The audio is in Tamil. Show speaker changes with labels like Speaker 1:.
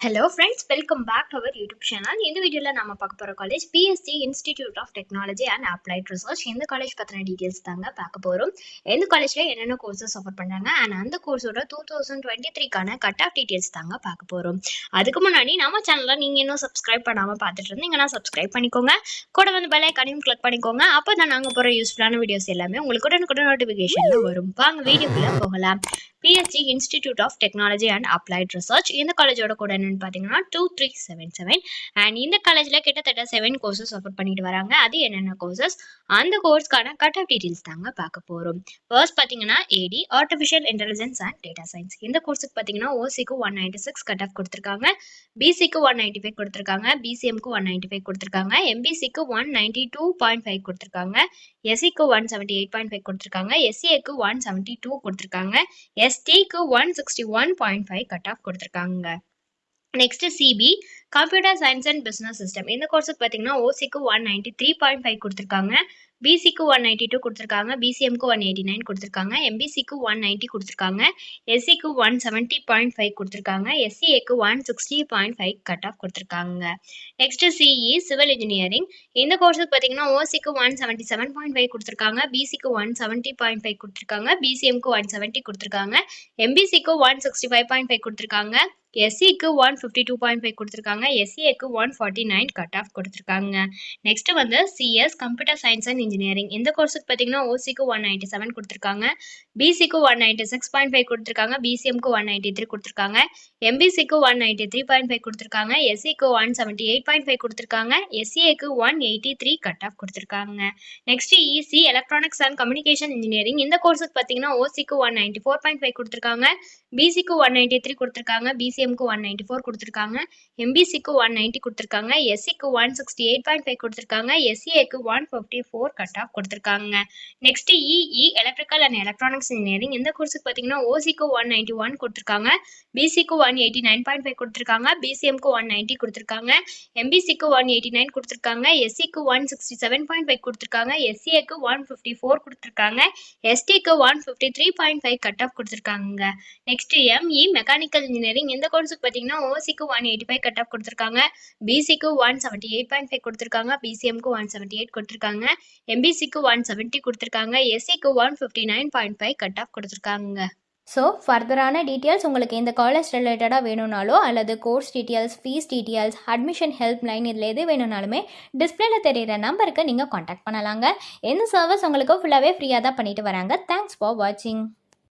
Speaker 1: Hello friends welcome back to our YouTube channel இந்த வீடியோவில் நம்ம பார்க்க போகிற college PSG institute of technology and applied research இந்த காலேஜ் பற்றின டீட்டெயில்ஸ் தாங்க பார்க்க போகிறோம் எந்த காலேஜில் என்னென்ன கோர்சஸ் ஆஃபர் பண்ணுறாங்க அண்ட் அந்த கோர்ஸோட டூ தௌசண்ட் டுவெண்ட்டி த்ரீக்கான கட் ஆஃப் டீட்டெயில்ஸ் தாங்க பார்க்க போகிறோம் அதுக்கு முன்னாடி நம்ம சேனலில் நீங்கள் இன்னும் சப்ஸ்கிரைப் பண்ணாமல் பார்த்துட்டு இருந்தீங்கன்னா சப்ஸ்கிரைப் பண்ணிக்கோங்க. கூட வந்து பெல் ஐக்கானையும் கிளிக் பண்ணிக்கோங்க. அப்போ தான் நாங்கள் போகிற யூஸ்ஃபுல்லான வீடியோஸ் எல்லாமே உங்களுக்கு உடனுக்குடன் நோட்டிஃபிகேஷனில் வரும். வாங்க வீடியோக்குள்ளே போகலாம். PSG institute of technology and applied research இந்த காலேஜோட கூட என்னன்னு பார்த்தீங்கன்னா two three seven seven and இந்த காலேஜில் கிட்டத்தட்ட செவன் கோர்சஸ் ஆஃபர் பண்ணிட்டு வராங்க. அது என்னென்ன கோர்சஸ் அந்த கோர்ஸ்க்கான கட் ஆஃப் டீட்டெயில்ஸ் தாங்க பார்க்க போகிறோம் ஃபர்ஸ்ட் பார்த்தீங்கன்னா AD artificial intelligence and data science இந்த கோர்ஸுக்கு பார்த்தீங்கன்னா ஓசிக்கு one ninety six cut off கொடுத்துருக்காங்க. பிசிக்கு ஒன் நைன்டி ஃபைவ் கொடுத்துருக்காங்க. பிசிஎம்க்கு ஒன் நைன்டி ஃபைவ் கொடுத்துருக்காங்க. எம்பிசிக்கு one ninety two point five கொடுத்துருக்காங்க. எஸ்சிக்கு one seventy eight point five கொடுத்துருக்காங்க. எஸ்சிஏக்கு ஒன் செவன்ட்டி டூ கொடுத்துருக்காங்க. எஸ்டிக்கு one sixty one point five cut off கொடுத்துருக்காங்க. Next CB computer science and business system இந்த கோர்ஸுக்கு பார்த்தீங்கன்னா ஓசிக்கு one ninety three point five கொடுத்துருக்காங்க. பிசிக்கு ஒன் நைன்டி டூ கொடுத்துருக்காங்க பிசிஎம்க்கு ஒன் எயிட்டி நைன் கொடுத்துருக்காங்க எம்பிசிக்கு ஒன் நைன்ட்டி கொடுத்துருக்காங்க எஸ்சிக்கு ஒன் செவன்ட்டி பாயிண்ட் ஃபைவ் கொடுத்துருக்காங்க எஸ்சிஏக்கு one sixty point five cut off கொடுத்துருக்காங்க நெக்ஸ்ட் சிஇ சிவில் இன்ஜினியரிங் இந்த கோர்ஸுக்கு பார்த்தீங்கன்னா ஓசிக்கு one seventy seven point five கொடுத்துருக்காங்க பிசிக்கு ஒன் செவன்ட்டி பாயிண்ட் ஃபைவ் கொடுத்துருக்காங்க பிசிஎம்க்கு ஒன் செவன்ட்டி கொடுத்துருக்காங்க எம்பிசிக்கு one sixty five point five கொடுத்துருக்காங்க எஸ்சிக்கு one fifty two point five கொடுத்துருக்காங்க எஸ்சிஏக்கு one forty nine cut off கொடுத்துருக்காங்க நெக்ஸ்ட் வந்து CS computer science and engineering இந்த கோர்ஸுக்கு பார்த்தீங்கன்னா ஓசிக்கு ஒன் நைன்ட்டி செவன் கொடுத்துருக்காங்க பிசிக்கு one ninety six point five கொடுத்துருக்காங்க பிசிஎம்க்கு ஒன் நைன்ட்டி த்ரீ கொடுத்துருக்காங்க எம்பிசிக்கு one ninety three point five கொடுத்துருக்காங்க எஸ்சிக்கு one seventy eight point five கொடுத்துருக்காங்க எஸ்சிஏக்கு one eighty three cut off கொடுத்துருக்காங்க next EC electronics and communication engineering இந்த கோர்ஸுக்கு பார்த்தீங்கன்னா ஓசிக்கு one ninety four point five கொடுத்துருக்காங்க பிசிக்கு ஒன் நைன்டி த்ரீ கொடுத்துருக்காங்க பிசிஎம்க்கு ஒன் நைன்ட்டி ஃபோர் கொடுத்துருக்காங்க எம்பிசிக்கு ஒன் நைன்ட்டி கொடுத்துருக்காங்க எஸ்சிக்கு one sixty eight point five கொடுத்துருக்காங்க எஸ்சிஏக்கு one fifty four cut off கொடுத்துருக்காங்க next EE electrical and electronics engineering இந்த கோர்ஸுக்கு பார்த்தீங்கன்னா ஓசிக்கு ஒன் நைன்ட்டி ஒன் கொடுத்துருக்காங்க பிசிக்கு one eighty nine point five கொடுத்துருக்காங்க பிசிஎம்க்கு ஒன் நைன்ட்டி கொடுத்துருக்காங்க எம்பிசிக்கு ஒன் எயிட்டி நைன் கொடுத்துருக்காங்க எஸ்சிக்கு one sixty seven point five கொடுத்துருக்காங்க எஸ்சிஏக்கு ஒன் ஃபிஃப்டி ஃபோர் கொடுத்துருக்காங்க எஸ்டிக்கு one fifty three point five cut off கொடுத்துருக்காங்க நெக்ஸ்ட் எம்இ மெக்கானிக்கல் இன்ஜினியரிங் இந்த கோர்ஸுக்கு பார்த்தீங்கன்னா ஓசிக்கு one eighty five cut off கொடுத்துருக்காங்க பிசிக்கு one seventy eight point five கொடுத்துருக்காங்க பிசிஎம்க்கு ஒன் செவன்ட்டி எயிட் கொடுத்துருக்காங்க எம்பிசிக்கு ஒன் செவன்ட்டி கொடுத்துருக்காங்க. எஸ்சிக்கு one fifty nine point five cut off கொடுத்துருக்காங்க
Speaker 2: ஸோ ஃபர்தரான டீட்டெயில்ஸ் உங்களுக்கு இந்த காலேஜ் ரிலேட்டடாக வேணும்னாலோ அல்லது course details fees details admission help line இதில் எது வேணும்னாலுமே டிஸ்பிளேல தெரியிற நம்பருக்கு நீங்கள் காண்டாக்ட் பண்ணலாங்க. எந்த சர்வீஸ் உங்களுக்கு ஃபுல்லாகவே ஃப்ரீயாக தான் பண்ணிட்டு வராங்க. தேங்க்ஸ் ஃபார் வாட்சிங்